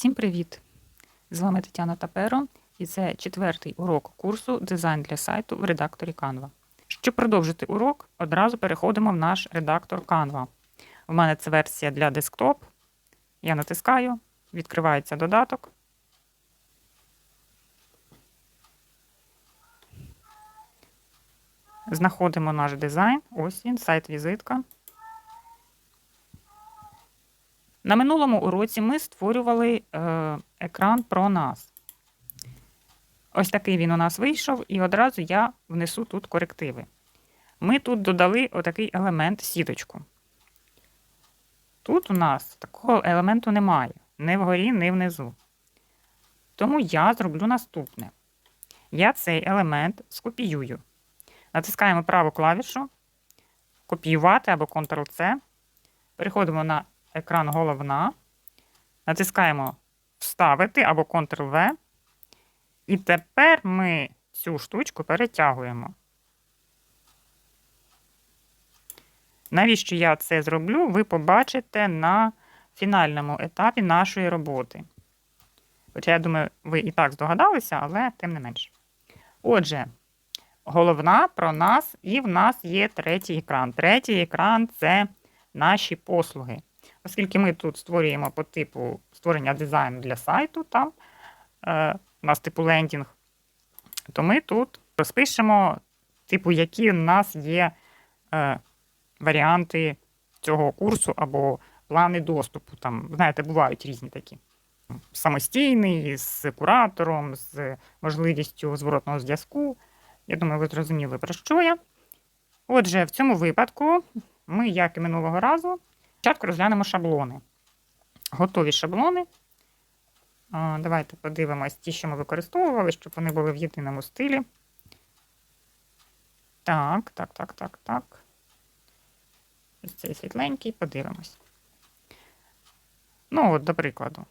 Всім привіт! З вами Тетяна Таперо, і це четвертий урок курсу Дизайн для сайту в редакторі Canva. Щоб продовжити урок, одразу переходимо в наш редактор Canva. У мене це версія для десктоп. Я натискаю, відкривається додаток. Знаходимо наш дизайн. Ось він, сайт-візитка. На минулому уроці ми створювали е, екран про нас. Ось такий він у нас вийшов, і одразу я внесу тут корективи. Ми тут додали отакий елемент сіточку. Тут у нас такого елементу немає ні вгорі, ні внизу. Тому я зроблю наступне. Я цей елемент скопіюю. Натискаємо праву клавішу, копіювати або Ctrl-C. Переходимо на екран головна. Натискаємо Вставити або Ctrl-V. І тепер ми цю штучку перетягуємо. Навіщо я це зроблю, ви побачите на фінальному етапі нашої роботи. Хоча, я думаю, ви і так здогадалися, але тим не менш. Отже, головна про нас, і в нас є третій екран. Третій екран це наші послуги. Оскільки ми тут створюємо по типу створення дизайну для сайту, там е, у нас типу лендінг, то ми тут розпишемо, типу, які у нас є е, варіанти цього курсу або плани доступу. Там, знаєте, бувають різні такі. Самостійний, з куратором, з можливістю зворотного зв'язку. Я думаю, ви зрозуміли, про що я. Отже, в цьому випадку ми, як і минулого разу, спочатку розглянемо шаблони. Готові шаблони. Давайте подивимось ті, що ми використовували, щоб вони були в єдиному стилі. Так, так, так, так, так. Ось цей світленький, подивимось. Ну, от, до прикладу.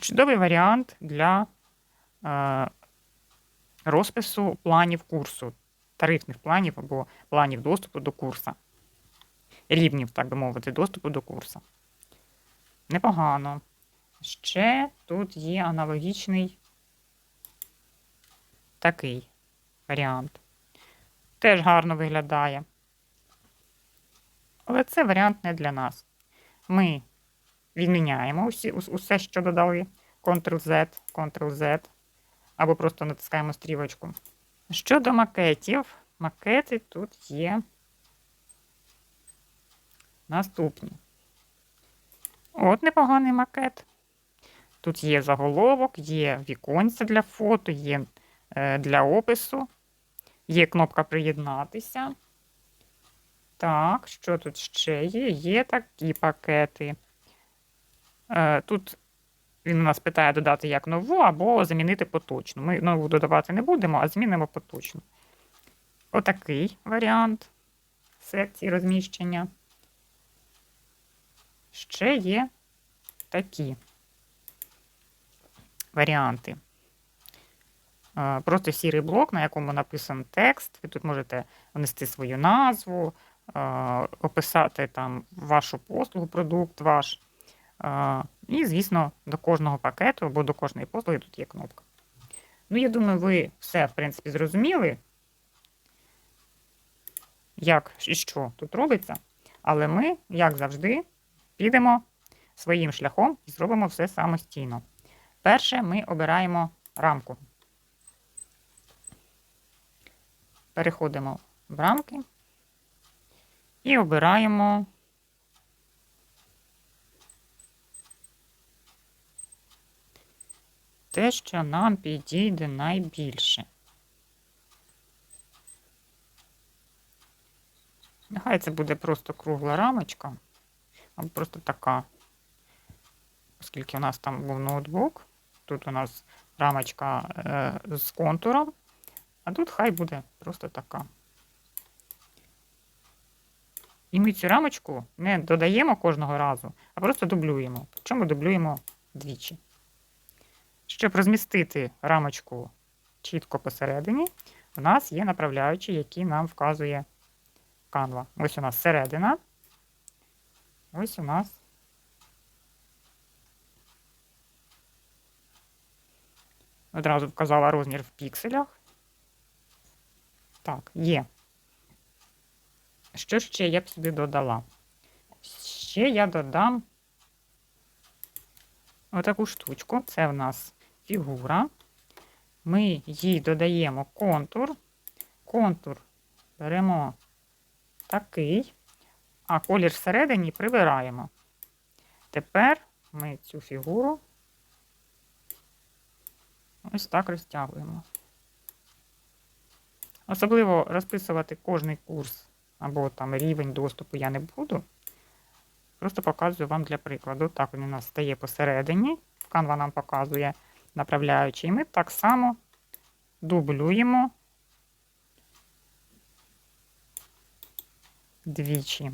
Чудовий варіант для е, розпису планів курсу, тарифних планів або планів доступу до курсу. Рівнів, так би мовити, доступу до курсу. Непогано. Ще тут є аналогічний такий варіант. Теж гарно виглядає. Але це варіант не для нас. Ми відміняємо усі, усе, що додали. Ctrl-Z, Ctrl-Z. Або просто натискаємо стрілочку. Щодо макетів, макети тут є наступні. От непоганий макет. Тут є заголовок, є віконця для фото, є е, для опису, є кнопка Приєднатися. Так, що тут ще є? Є такі пакети. Е, тут він у нас питає додати як нову або замінити поточну. Ми нову додавати не будемо, а змінимо поточну. Отакий варіант секції розміщення. Ще є такі варіанти. Е, просто сірий блок, на якому написан текст. Ви тут можете внести свою назву, е, описати там вашу послугу, продукт ваш. Е, і, звісно, до кожного пакету або до кожної послуги тут є кнопка. Ну, я думаю, ви все, в принципі, зрозуміли, як і що тут робиться. Але ми, як завжди, підемо своїм шляхом і зробимо все самостійно. Перше, ми обираємо рамку. Переходимо в рамки і обираємо те, що нам підійде найбільше. Нехай це буде просто кругла рамочка, або просто така, оскільки у нас там був ноутбук, тут у нас рамочка е, з контуром, а тут хай буде просто така. І ми цю рамочку не додаємо кожного разу, а просто дублюємо. Причому дублюємо двічі. Щоб розмістити рамочку чітко посередині, у нас є направляючі, які нам вказує Canva. Ось у нас середина. Ось у нас одразу вказала розмір в пікселях. Так, є. Що ще я б собі додала? Ще я додам отаку штучку. Це в нас фігура. Ми їй додаємо контур. Контур беремо такий а колір всередині прибираємо. Тепер ми цю фігуру ось так розтягуємо. Особливо розписувати кожний курс або там рівень доступу я не буду. Просто показую вам для прикладу. Так він у нас стає посередині. Canva нам показує направляючи. І ми так само дублюємо двічі.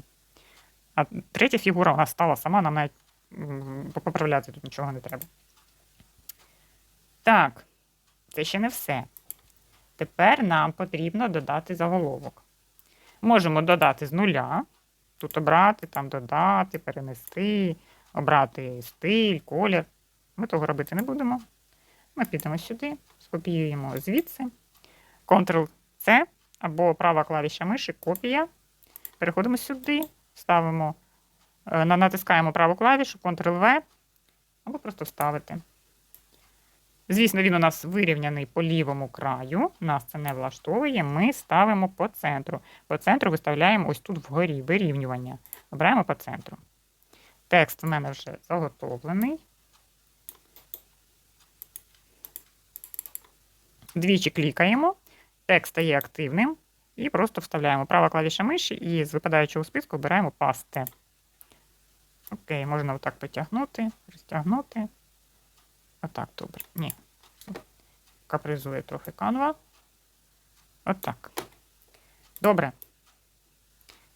А третя фігура нас стала сама, нам навіть поправляти тут нічого не треба. Так, це ще не все. Тепер нам потрібно додати заголовок. Можемо додати з нуля. Тут обрати, там додати, перенести, обрати стиль, колір. Ми того робити не будемо. Ми підемо сюди, скопіюємо звідси. Ctrl-C або права клавіша миші, копія. Переходимо сюди, ставимо, е, натискаємо праву клавішу, Ctrl-V, або просто вставити. Звісно, він у нас вирівняний по лівому краю. Нас це не влаштовує. Ми ставимо по центру. По центру виставляємо ось тут вгорі вирівнювання. Обираємо по центру. Текст в мене вже заготовлений. Двічі клікаємо, текст стає активним і просто вставляємо права клавіша миші і з випадаючого списку обираємо пасте. Окей, можна отак потягнути, розтягнути. Отак, добре. Ні. Капризує трохи канва. Отак. Добре.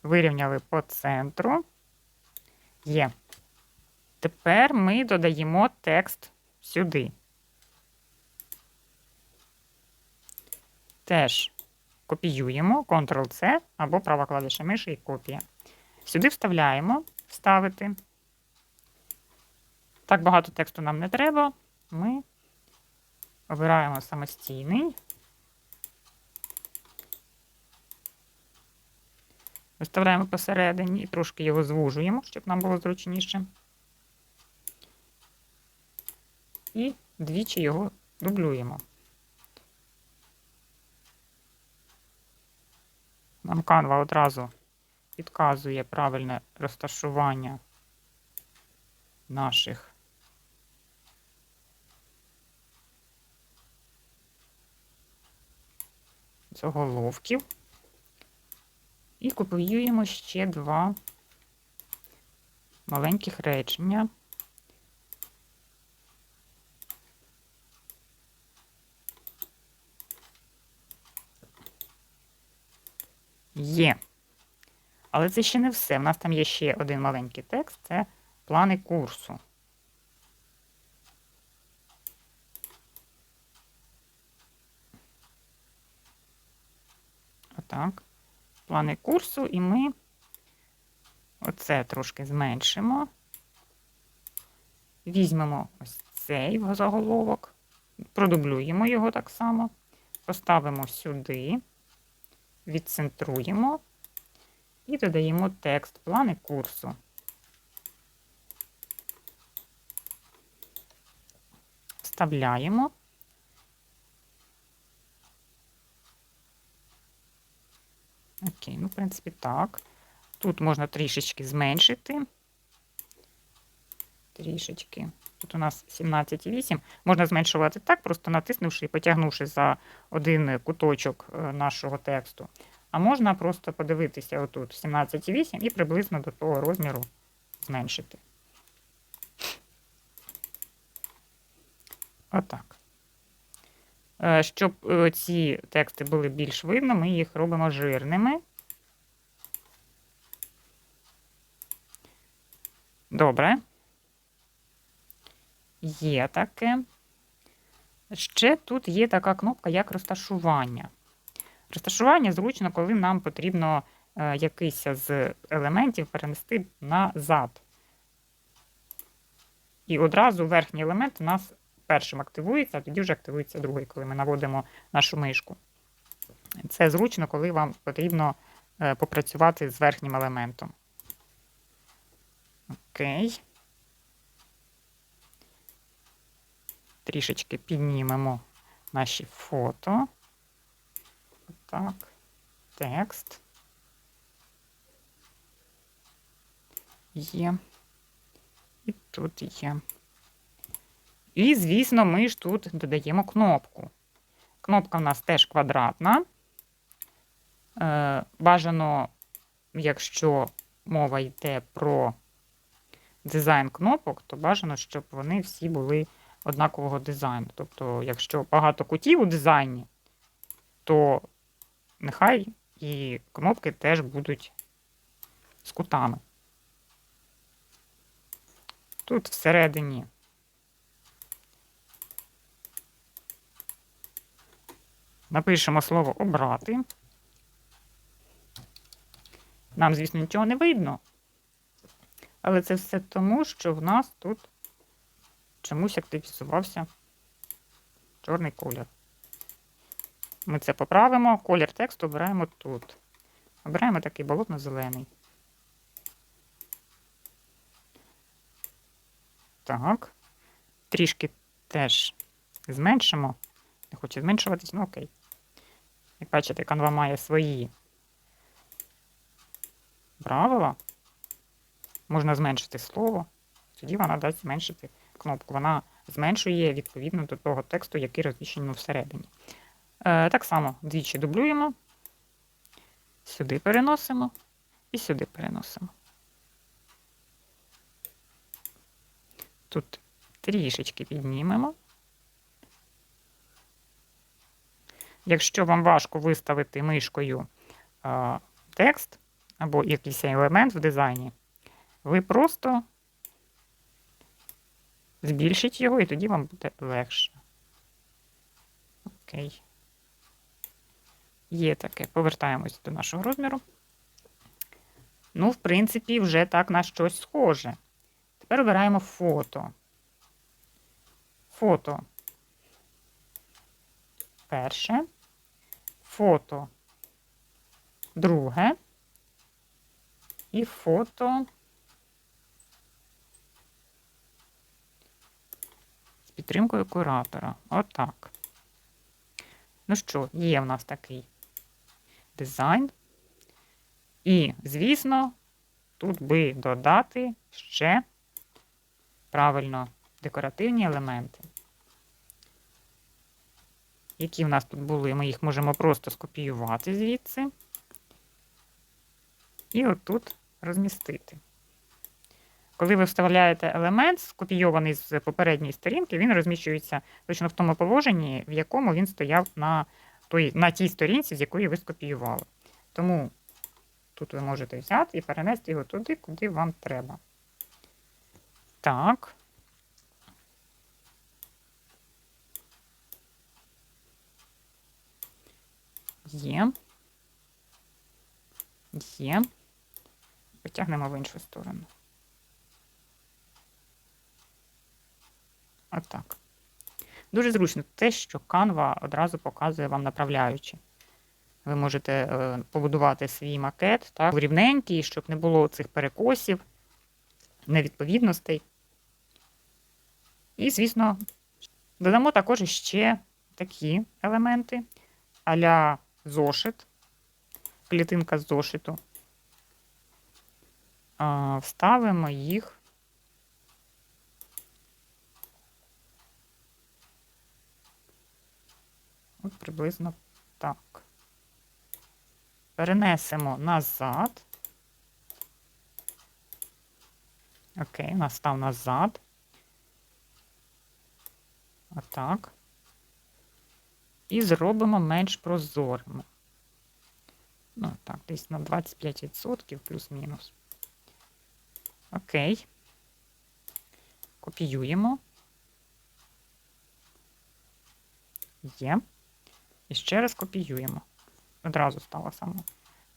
Вирівняли по центру. Є. Тепер ми додаємо текст сюди. Теж копіюємо Ctrl-C або права клавіша миші і копія. Сюди вставляємо, вставити. Так багато тексту нам не треба. Ми обираємо самостійний. Виставляємо посередині і трошки його звужуємо, щоб нам було зручніше. І двічі його дублюємо. Нам Canva одразу підказує правильне розташування наших заголовків. І копіюємо ще два маленьких речення. Є. Але це ще не все. У нас там є ще один маленький текст це плани курсу. Отак. Плани курсу, і ми оце трошки зменшимо. Візьмемо ось цей заголовок, продублюємо його так само, поставимо сюди відцентруємо і додаємо текст плани курсу. Вставляємо. Окей, ну, в принципі, так. Тут можна трішечки зменшити. Трішечки. Тут у нас 17,8. Можна зменшувати так, просто натиснувши і потягнувши за один куточок е, нашого тексту. А можна просто подивитися отут 17,8 і приблизно до того розміру зменшити. Отак. Е, Щоб е, ці тексти були більш видно, ми їх робимо жирними. Добре. Є таке. Ще тут є така кнопка, як розташування. Розташування зручно, коли нам потрібно е, якийсь з елементів перенести назад. І одразу верхній елемент у нас першим активується, а тоді вже активується другий, коли ми наводимо нашу мишку. Це зручно, коли вам потрібно е, попрацювати з верхнім елементом. Окей. Трішечки піднімемо наші фото. Так. Текст. Є. І тут є. І, звісно, ми ж тут додаємо кнопку. Кнопка в нас теж квадратна. Е, бажано, якщо мова йде про дизайн кнопок, то бажано, щоб вони всі були однакового дизайну. Тобто, якщо багато кутів у дизайні, то нехай і кнопки теж будуть з кутами. Тут всередині напишемо слово обрати. Нам, звісно, нічого не видно. Але це все тому, що в нас тут чомусь активізувався чорний колір. Ми це поправимо. Колір тексту обираємо тут. Обираємо такий болотно-зелений. Так. Трішки теж зменшимо. Не хоче зменшуватись, ну окей. Як бачите, канва має свої правила. Можна зменшити слово. Тоді вона дасть зменшити кнопку. Вона зменшує відповідно до того тексту, який розміщено всередині. Е, так само двічі дублюємо, сюди переносимо і сюди переносимо. Тут трішечки піднімемо. Якщо вам важко виставити мишкою е, текст або якийсь елемент в дизайні, ви просто збільшіть його, і тоді вам буде легше. Окей. Є таке. Повертаємось до нашого розміру. Ну, в принципі, вже так на щось схоже. Тепер обираємо фото. Фото. Перше. Фото. Друге. І фото. Підтримкою куратора. Отак. Ну що, є в нас такий дизайн. І, звісно, тут би додати ще правильно декоративні елементи. Які в нас тут були, ми їх можемо просто скопіювати звідси. І отут розмістити. Коли ви вставляєте елемент, скопійований з попередньої сторінки, він розміщується точно в тому положенні, в якому він стояв на той, на тій сторінці, з якої ви скопіювали. Тому тут ви можете взяти і перенести його туди, куди вам треба. Так. Є. Є. Потягнемо в іншу сторону. Отак. Дуже зручно те, що Canva одразу показує вам направляючи. Ви можете е, побудувати свій макет так, рівненький, щоб не було цих перекосів, невідповідностей. І, звісно, додамо також ще такі елементи а-ля зошит, клітинка з зошиту. Вставимо їх От приблизно так. Перенесемо назад. Окей, настав назад. Отак. І зробимо менш прозорими. Ну, так, десь на 25% плюс-мінус. Окей. Копіюємо. Є. І ще раз копіюємо. Одразу стало само.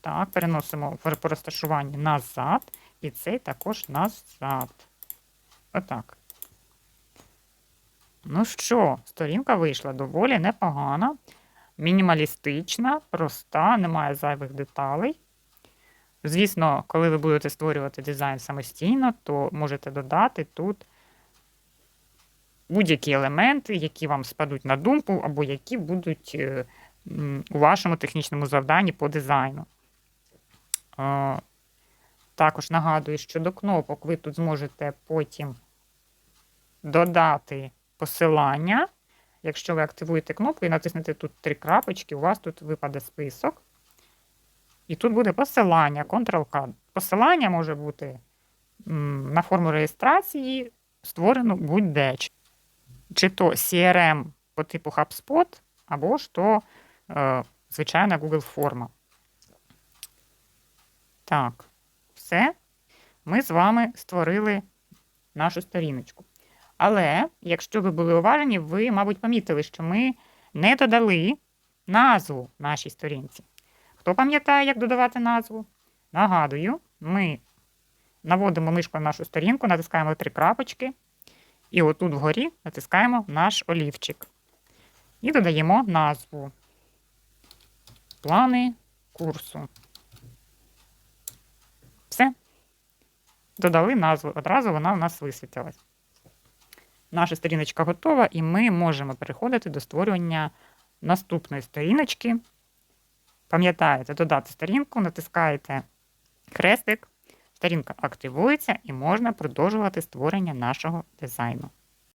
Так, переносимо по розташуванні назад, і цей також назад. Отак. Ну що, сторінка вийшла доволі непогана, мінімалістична, проста, немає зайвих деталей. Звісно, коли ви будете створювати дизайн самостійно, то можете додати тут будь-які елементи, які вам спадуть на думку, або які будуть е, у вашому технічному завданні по дизайну. Е, Також нагадую, що до кнопок ви тут зможете потім додати посилання. Якщо ви активуєте кнопку і натиснете тут три крапочки, у вас тут випаде список. І тут буде посилання, Ctrl-K. Посилання може бути на форму реєстрації, створену будь-де. Чи- то CRM по типу HubSpot, або ж то е, звичайна Google форма. Так, все. Ми з вами створили нашу сторіночку. Але, якщо ви були уважені, ви, мабуть, помітили, що ми не додали назву нашій сторінці. Хто пам'ятає, як додавати назву? Нагадую, ми наводимо мишку на нашу сторінку, натискаємо три крапочки, і отут вгорі натискаємо наш олівчик. І додаємо назву. Плани курсу. Все. Додали назву. Одразу вона у нас висвітилась. Наша сторіночка готова, і ми можемо переходити до створювання наступної сторіночки. Пам'ятаєте, додати сторінку, натискаєте хрестик, сторінка активується і можна продовжувати створення нашого дизайну.